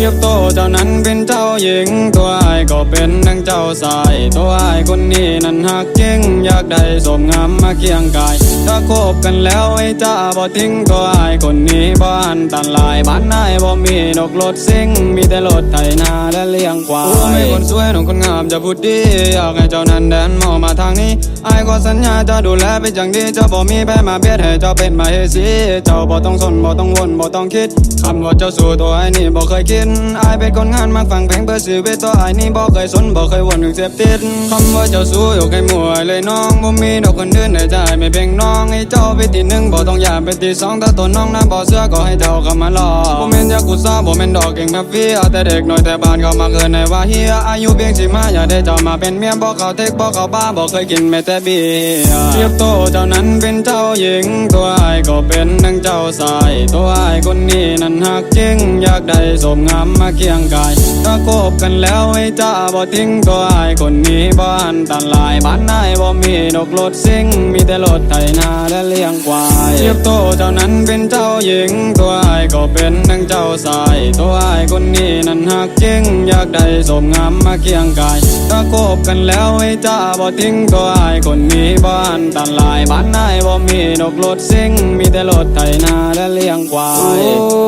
เทียบโตเจ้านั้นเป็นเจ้าหญิง ตัวไอ้ก็เป็นนังเจ้าสาย ตัวไอ้คนนี้นั้นหักจริง อยากได้สมงามมาเคียงกาย ถ้าคบกันแล้วไอ้จ้าบ่ทิ้งตัวไอ้คนนี้บ่อันตันลายบ้านนายบ่มีนกรถซิ่ง มีแต่รถไถนาและเลี้ยงควายโอ้ไม่คนสวยน้องคนงามจะพูดดี อยากให้เจ้านั้นเดินมองมาทางนี้ไอ้ก็สัญญาจะดูแลเป็นอย่างดีเจ้าบ่มีแพ้มาเบียดให้เจ้าเป็นมาเฮสีเจ้าบ่ต้องสนบ่ต้องวนบ่ต้องคิดคำว่าเจ้าสู่ตัวไอ้นี่บ่เคยคิดไอ้ายเป็นคนงานมักฟังเพลงเพื่อชีวิตตัวไอ้ายนี่บ่เคยสนบ่เคยวนถึงเสพติดคำว่าเจ้าสู่อยู่ใกล้หมวยเลยน้องบ่มีดอกคนอื่นในใจไม่เพียงน้องให้เจ้าไปที่หนึ่งบ่ต้องอยาไปที่สองถ้าตัวน้องนั้นบ่เชื่อก็ให้เจ้าเข้ามาลองบ่ม่นยากุซ่าบ่ม่นดอกเก่งแบบฟีเอาแต่เด็กน้อยแต่บ้านเขามาเกินในว่าเฮียอายุเพียงสิมาอย่าได้เจ้ามาเป็นเมียบ่เขาเทคบ่เขาบ้าบ่เคยกินแม้แต่เบียร์เทียบโตเจ้านั้นเป็นเจ้าหญิงตัวไอ้ายก็เป็นนังเจ้าสายตัวไอ้ายคนนี้นั้นหักจริงอยากได้สมงามมาเคียงกายถ้าคบกันแล้วให้จ้าบ่ทิ้งตัวไอ้คนนี้บ้านตันลายบ้านนายบ่มีนกรถซิ่งมีแต่รถไถนาและเลี้ยงควายเทียบโตเจ้านั้นเป็นเจ้าหญิง ตัวไอ้ก็เป็นนังเจ้าสาย ตัวไอ้คนนี้นั้นหักจริงอยากได้สมงามมาเคียงกายถ้าคบกันแล้วให้จ้าบ่ทิ้งตัวไอ้คนนี้บ้านตันลายบ้านนายบ่มีนกรถซิ่งมีแต่รถไถนาและเลี้ยงควายโอ้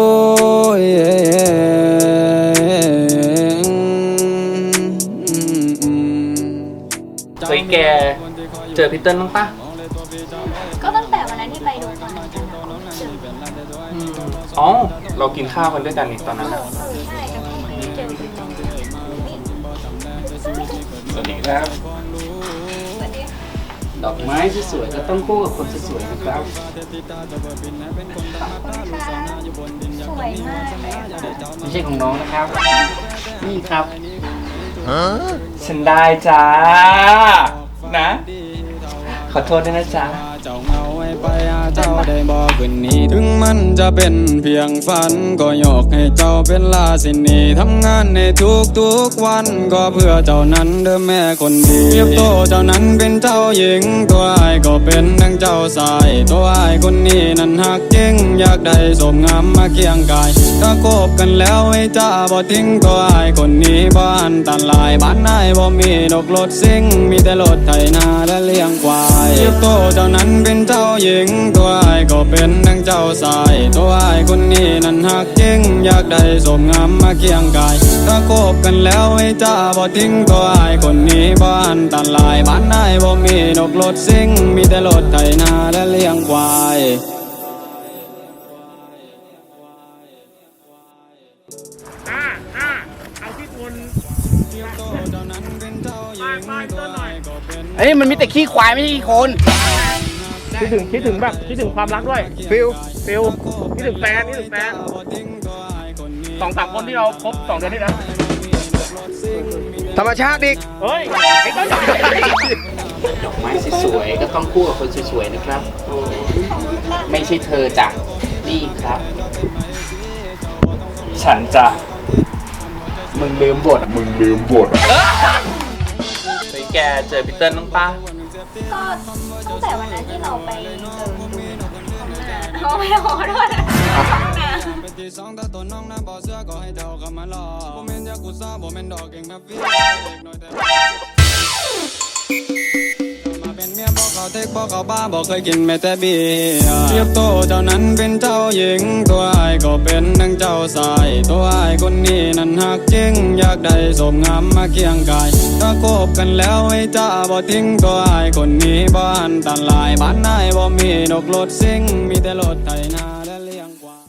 ฮ้ยแก เจอพี่เติ้ลบ้างปะก็ตั้งแต่วันนั้นที่ไปดูมาเจออืมอ๋อเรากินข้าวกันด้วยกันนี่ตอนนั้นอะเออใช่แต่ไม่ได้เจอจริงสวัสดีครับดอกไม้สวยๆก็ต้องคู่กับคนสวยๆนะครับสวยมากเลยอะค่ะ ไม่ใช่ของน้องนะครับ นี่ครับ ฉันได้จ้า นะ ขอโทษด้วยนะจ๊ะ เจ้าเงาไว้ไปอาเจ้าได้บอกคนนี้ ถึงมันจะเป็นเพียงฝัน ก็ยกให้เจ้าเป็นลาสินีทำงานในทุกทุกๆวัน ก็เพื่อเจ้านั้นเด้อแม่คนดีเทียบโตเจ้านั้นเป็นเจ้าหญิง ตัวไอ้ายก็เป็นนังเจ้าสาย ตัวไอ้ายคนนี้นั้นหักจริงอยากได้สมงามมาเคียงกาย ถ้าคบกันแล้วให้จ้าบ่ทิ้งตัวไอ้คนนี้บ้านตันลายบ้านนายบ่มีนกรถซิ่งมีแต่รถไถนาและเลี้ยงควายเทียบโตเจ้านั้นเป็นเจ้าหญิง ตัวไอ้ก็เป็นนังเจ้าสาย ตัวไอ้คนนี้นั้นหักจริง อยากได้สมงามมาเคียงกาย ถ้าคบกันแล้วให้จ้าบ่ทิ้งตัวไอ้คนนี้บ้านตันลายบ้านนายบ่มีนกรถซิ่งมีแต่รถไถนาและเลี้ยงควาย เอ้ยมันมีแต่ขี้ควายไม่ใช่ขี้คนคิดถึงคิดถึงแบบคิดถึงความรักด้วยฟิลฟิลคิดถึงแฟนคิดถึงแฟนสองสามคนที่เราคบสองเดือนที่แล้วธรรมชาติอีกเฮ้ยไอ้ต้นดอกไม้สวยๆก็ต้องคู่กับคนสวยๆนะครับ ไม่ใช่เธอจ้ะนี่ครับ ฉันจะมึงลืมบทมึงลืมบทเฮ้ยแกเจอพี่เติ้ลบ้างปะก็ตั้งแต่วันนั้นที่เราไปเจอดูเขาไม่ขอโทษนะนะเป็นที่สองถ้าตัวน้องนั้นบ่เสื้อก็ให้เจ้าเข้ามาลอบ่แม่นยากุซ่าบ่แม่นดอกเก่งแบบฟีเด็กน้อยแต่มาเป็นเมียบ่เขาเทคบ่เขาบ้าบ่เคยกินแม้แต่เบียร์เทียบโตเจ้านั้นเป็นเจ้าหญิงตัวไอ้าย ก็เป็นนังเจ้าสาย ตัวไอ้ายคนนี้นั้นหักจริง อยากได้สมงามมาเคียงกาย ถ้าคบกันแล้วไอ้จ้าบ่ทิ้งตัวไอ้ายคนนี้บ้านตันลายบ้านนายบ่มีนกรถซิ่งมีแต่รถไถนา